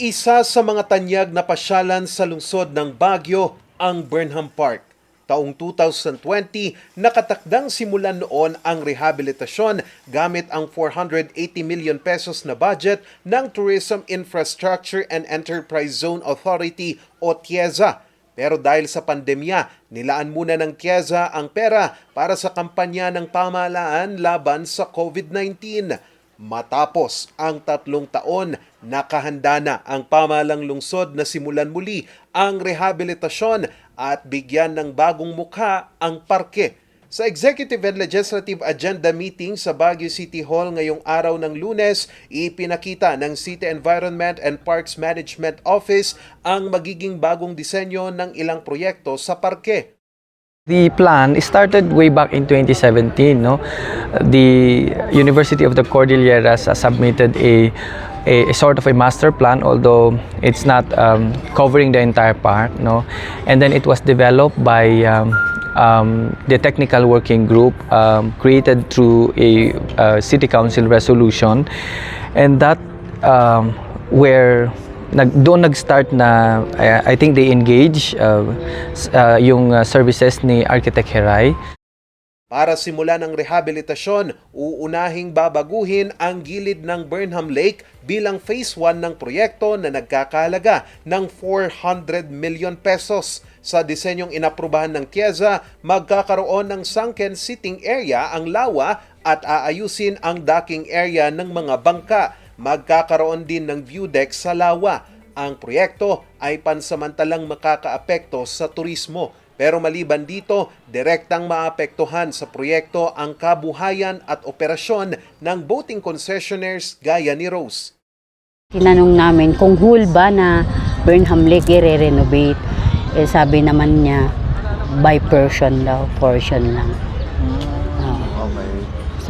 Isa sa mga tanyag na pasyalan sa lungsod ng Baguio ang Burnham Park. Taong 2020, nakatakdang simulan noon ang rehabilitasyon gamit ang 480 million pesos na budget ng Tourism Infrastructure and Enterprise Zone Authority o TIEZA. Pero dahil sa pandemya, nilaan muna ng TIEZA ang pera para sa kampanya ng pamahalaan laban sa COVID-19. Matapos ang tatlong taon, nakahanda na ang pamalang lungsod na simulan muli ang rehabilitasyon at bigyan ng bagong mukha ang parke. Sa Executive and Legislative Agenda Meeting sa Baguio City Hall ngayong araw ng lunes, ipinakita ng City Environment and Parks Management Office ang magiging bagong disenyo ng ilang proyekto sa parke. The plan started way back in 2017. No, the University of the Cordilleras submitted a, a, a sort of a master plan, although it's not um, covering the entire park. No, and then it was developed by um, um, the technical working group um, created through a, uh city council resolution, and that um, where nag doon nag-start na I, I think they engage uh, uh, yung uh, services ni Architect Heray. Para simulan ang rehabilitasyon, uunahing babaguhin ang gilid ng Burnham Lake bilang phase 1 ng proyekto na nagkakahalaga ng 400 million pesos. Sa disenyong inaprubahan ng TIEZA, magkakaroon ng sunken sitting area ang lawa at aayusin ang docking area ng mga bangka. Magkakaroon din ng view deck sa lawa. Ang proyekto ay pansamantalang makakaapekto sa turismo. Pero maliban dito, direktang maapektuhan sa proyekto ang kabuhayan at operasyon ng boating concessionaires gaya ni Rose. Tinanong namin kung whole ba na Burnham Lake i-renovate. Eh sabi naman niya, by portion daw, portion lang.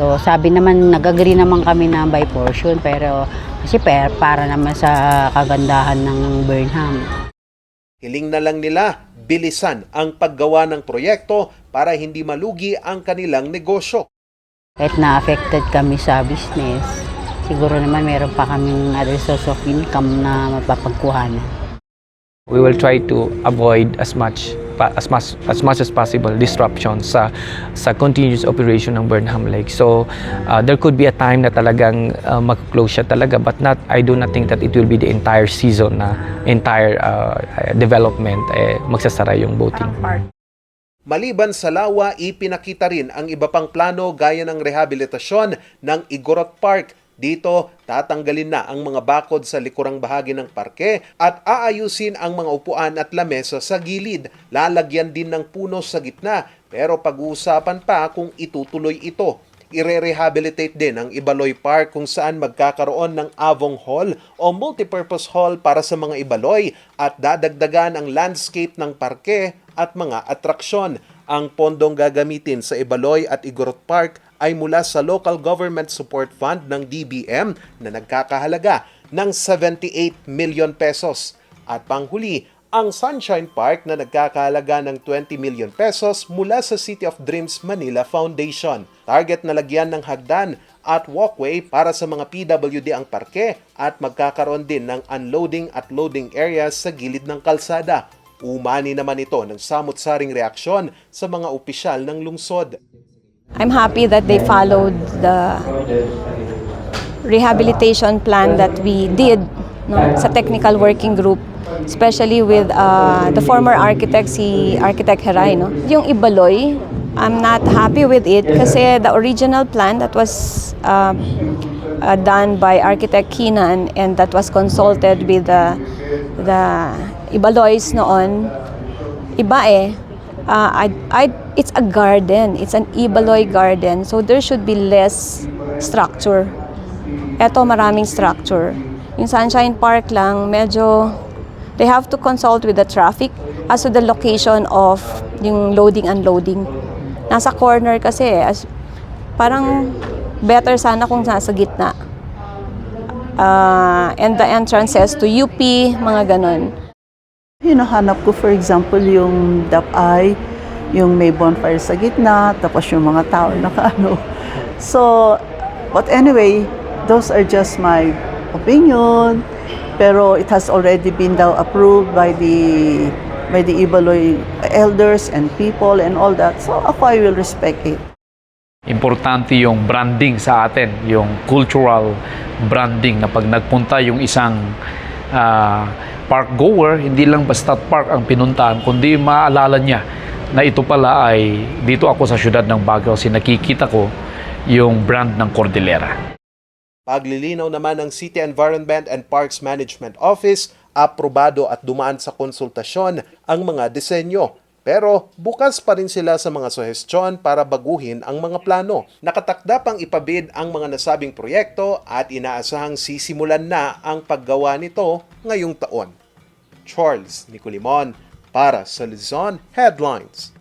So sabi naman, nag-agree naman kami na by portion, pero kasi per, para naman sa kagandahan ng Burnham. Hiling na lang nila bilisan ang paggawa ng proyekto para hindi malugi ang kanilang negosyo. Kahit na-affected kami sa business, siguro naman meron pa kaming other source of income na mapapagkuhanan. We will try to avoid as much as much as much as possible disruption sa sa continuous operation ng Burnham Lake. So uh, there could be a time na talagang uh, mag-close siya talaga but not I do not think that it will be the entire season na entire uh, development eh, magsasara yung boating. Maliban sa lawa, ipinakita rin ang iba pang plano gaya ng rehabilitasyon ng Igorot Park. Dito, tatanggalin na ang mga bakod sa likurang bahagi ng parke at aayusin ang mga upuan at lamesa sa gilid. Lalagyan din ng puno sa gitna pero pag-uusapan pa kung itutuloy ito. Ire-rehabilitate din ang Ibaloy Park kung saan magkakaroon ng Avong Hall o multipurpose hall para sa mga Ibaloy at dadagdagan ang landscape ng parke at mga atraksyon. Ang pondong gagamitin sa Ibaloy at Igorot Park ay mula sa Local Government Support Fund ng DBM na nagkakahalaga ng 78 million pesos. At panghuli, ang Sunshine Park na nagkakahalaga ng 20 million pesos mula sa City of Dreams Manila Foundation. Target na lagyan ng hagdan at walkway para sa mga PWD ang parke at magkakaroon din ng unloading at loading areas sa gilid ng kalsada. Umani naman ito ng samot-saring reaksyon sa mga opisyal ng lungsod. I'm happy that they followed the rehabilitation plan that we did no, sa technical working group especially with uh, the former architect si Architect Heray no? Yung Ibaloy I'm not happy with it kasi the original plan that was uh, uh, done by Architect Kinan and that was consulted with the the Ibaloys noon iba eh uh, I, I, it's a garden. It's an Ibaloy garden. So there should be less structure. Eto maraming structure. Yung Sunshine Park lang, medyo they have to consult with the traffic as to the location of yung loading unloading. Nasa corner kasi as, parang better sana kung nasa gitna. Uh, and the entrances to UP, mga ganon. Hinahanap ko for example yung DAP-I, yung may bonfire sa gitna, tapos yung mga tao nakaano. So, but anyway, those are just my opinion. Pero it has already been daw approved by the by the Ibaloy elders and people and all that. So ako, I will respect it. Importante yung branding sa atin, yung cultural branding na pag nagpunta yung isang ah, park goer, hindi lang basta park ang pinuntahan, kundi maalala niya na ito pala ay dito ako sa syudad ng Baguio kasi nakikita ko yung brand ng Cordillera. Paglilinaw naman ng City Environment and Parks Management Office, aprobado at dumaan sa konsultasyon ang mga disenyo. Pero bukas pa rin sila sa mga suhestyon para baguhin ang mga plano. Nakatakda pang ipabid ang mga nasabing proyekto at inaasahang sisimulan na ang paggawa nito ngayong taon. Charles Nicolimon para sa Luzon Headlines.